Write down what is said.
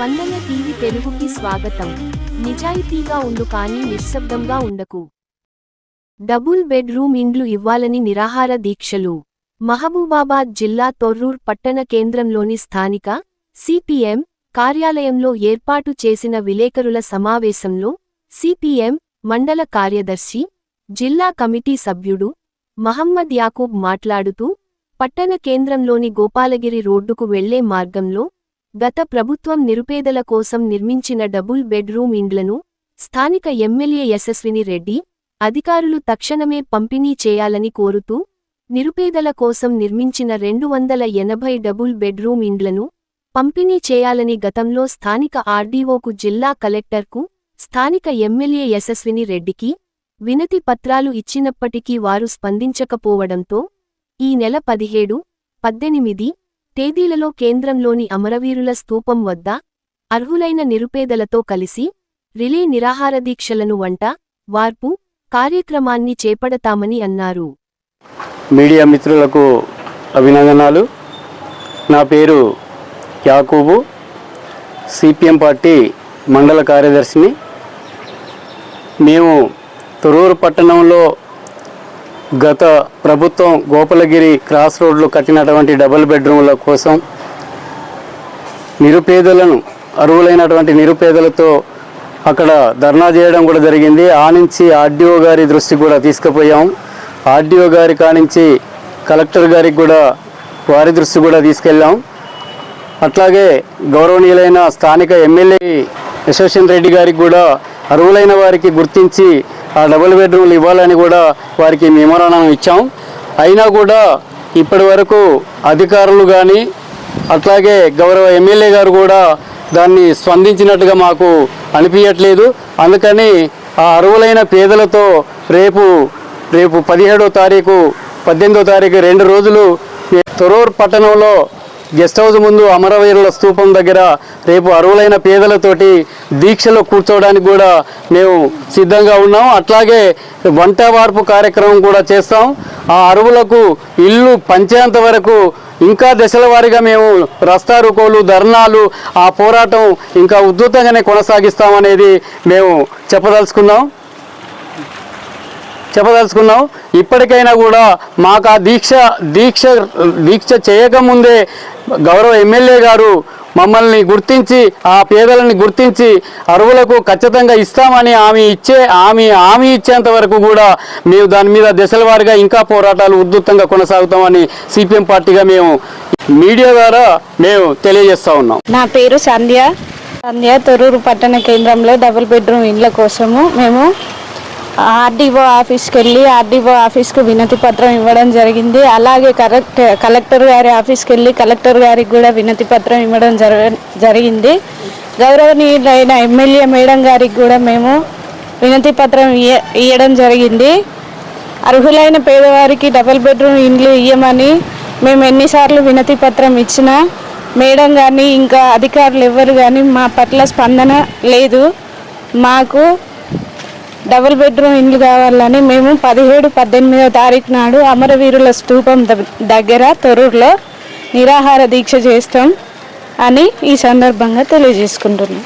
స్పందన టీవీ తెలుగుకి స్వాగతం. నిజాయితీగా ఉండు కానీ నిశ్శబ్దంగా ఉండకు. డబుల్ బెడ్రూమ్ ఇండ్లు ఇవ్వాలని నిరాహార దీక్షలు. మహబూబాబాద్ జిల్లా తొర్రూర్ పట్టణ కేంద్రంలోని స్థానిక సిపిఎం కార్యాలయంలో ఏర్పాటు చేసిన విలేకరుల సమావేశంలో సిపిఎం మండల కార్యదర్శి జిల్లా కమిటీ సభ్యుడు మహమ్మద్ యాకూబ్ మాట్లాడుతూ పట్టణ కేంద్రంలోని గోపాలగిరి రోడ్డుకు వెళ్ళే మార్గంలో గత ప్రభుత్వం నిరుపేదల కోసం నిర్మించిన డబుల్ బెడ్రూమ్ ఇండ్లను స్థానిక ఎమ్మెల్యే యశస్విని రెడ్డి అధికారులు తక్షణమే పంపిణీ చేయాలని కోరుతూ నిరుపేదల కోసం నిర్మించిన రెండు వందల ఎనభై డబుల్ బెడ్రూమ్ ఇండ్లను పంపిణీ చేయాలని గతంలో స్థానిక ఆర్డీఓకు జిల్లా కలెక్టర్కు స్థానిక ఎమ్మెల్యే యశస్విని రెడ్డికి వినతి పత్రాలు ఇచ్చినప్పటికీ వారు స్పందించకపోవడంతో ఈ నెల పదిహేడు పద్దెనిమిది తేదీలలో కేంద్రంలోని అమరవీరుల స్తూపం వద్ద అర్హులైన నిరుపేదలతో కలిసి రిలే నిరాహారదీక్షలను వంట వార్పు కార్యక్రమాన్ని చేపడతామని అన్నారు. మీడియా మిత్రులకు అభినందనాలు. నా పేరు యాకూబు. సిపిఎం పార్టీ మండల కార్యదర్శిని. మేము తొరూరు పట్టణంలో గత ప్రభుత్వం గోపాలగిరి క్రాస్ రోడ్లు కట్టినటువంటి డబుల్ బెడ్రూమ్ల కోసం నిరుపేదలను అర్హులైనటువంటి నిరుపేదలతో అక్కడ ధర్నా చేయడం కూడా జరిగింది. ఆ నుంచి ఆర్డీఓ గారి దృష్టికి కూడా తీసుకుపోయాం. ఆర్డీఓ గారి కానించి కలెక్టర్ గారికి కూడా వారి దృష్టి కూడా తీసుకెళ్ళాం. అట్లాగే గౌరవనీయులైన స్థానిక ఎమ్మెల్యే యశోషన్ రెడ్డి గారికి కూడా అర్హులైన వారికి గుర్తించి ఆ డబుల్ బెడ్రూమ్లు ఇవ్వాలని కూడా వారికి మెమోరాండం ఇచ్చాం. అయినా కూడా ఇప్పటి వరకు అధికారులు కానీ అట్లాగే గౌరవ ఎమ్మెల్యే గారు కూడా దాన్ని స్పందించినట్టుగా మాకు అనిపించట్లేదు అందుకని ఆ అరువులైన పేదలతో రేపు రేపు పదిహేడో తారీఖు పద్దెనిమిదో తారీఖు రెండు రోజులు తొరూర్ పట్టణంలో గెస్ట్ హౌస్ ముందు అమరవీరుల స్తూపం దగ్గర రేపు అరువులైన పేదలతోటి దీక్షలో కూర్చోవడానికి కూడా మేము సిద్ధంగా ఉన్నాం. అట్లాగే వంట వార్పు కార్యక్రమం కూడా చేస్తాం. ఆ అరువులకు ఇల్లు పంచేంత వరకు ఇంకా దశల వారీగా మేము రస్తా రుకోలు ధర్నాలు ఆ పోరాటం ఇంకా ఉధృతంగానే కొనసాగిస్తామనేది మేము చెప్పదలుచుకున్నాం. చెప్పదలుచుకున్నాం ఇప్పటికైనా కూడా మాకు ఆ దీక్ష దీక్ష దీక్ష చేయకముందే గౌరవ ఎమ్మెల్యే గారు మమ్మల్ని గుర్తించి ఆ పేదలని గుర్తించి అరువులకు ఖచ్చితంగా ఇస్తామని ఆమె ఇచ్చే ఆమె హామీ ఇచ్చేంత వరకు కూడా మేము దాని మీద దశల ఇంకా పోరాటాలు ఉధృతంగా కొనసాగుతామని సిపిఎం పార్టీగా మేము మీడియా ద్వారా మేము తెలియజేస్తా ఉన్నాం. నా పేరు సంధ్య. సంధ్య తొర్రూరు పట్టణ కేంద్రంలో డబుల్ బెడ్రూమ్ ఇండ్ల కోసము మేము ఆర్డీఓ ఆఫీస్కి వెళ్ళి ఆర్డీఓ ఆఫీస్కు వినతి పత్రం ఇవ్వడం జరిగింది. అలాగే కరెక్ట్ కలెక్టర్ గారి ఆఫీస్కి వెళ్ళి కలెక్టర్ గారికి కూడా వినతి పత్రం ఇవ్వడం జర జరిగింది. గౌరవనీయులైన ఎమ్మెల్యే మేడం గారికి కూడా మేము వినతి పత్రం ఇయ్య ఇవ్వడం జరిగింది. అర్హులైన పేదవారికి డబుల్ బెడ్రూమ్ ఇండ్లు ఇయ్యమని మేము ఎన్నిసార్లు వినతి పత్రం ఇచ్చినా మేడం కానీ ఇంకా అధికారులు ఎవరు కానీ మా పట్ల స్పందన లేదు. మాకు డబుల్ బెడ్రూమ్ ఇండ్లు కావాలని మేము పదిహేడు పద్దెనిమిదో తారీఖు నాడు అమరవీరుల స్తూపం ద- దగ్గర తొరూరులో నిరాహార దీక్ష చేస్తాం అని ఈ సందర్భంగా తెలియజేసుకుంటున్నాం.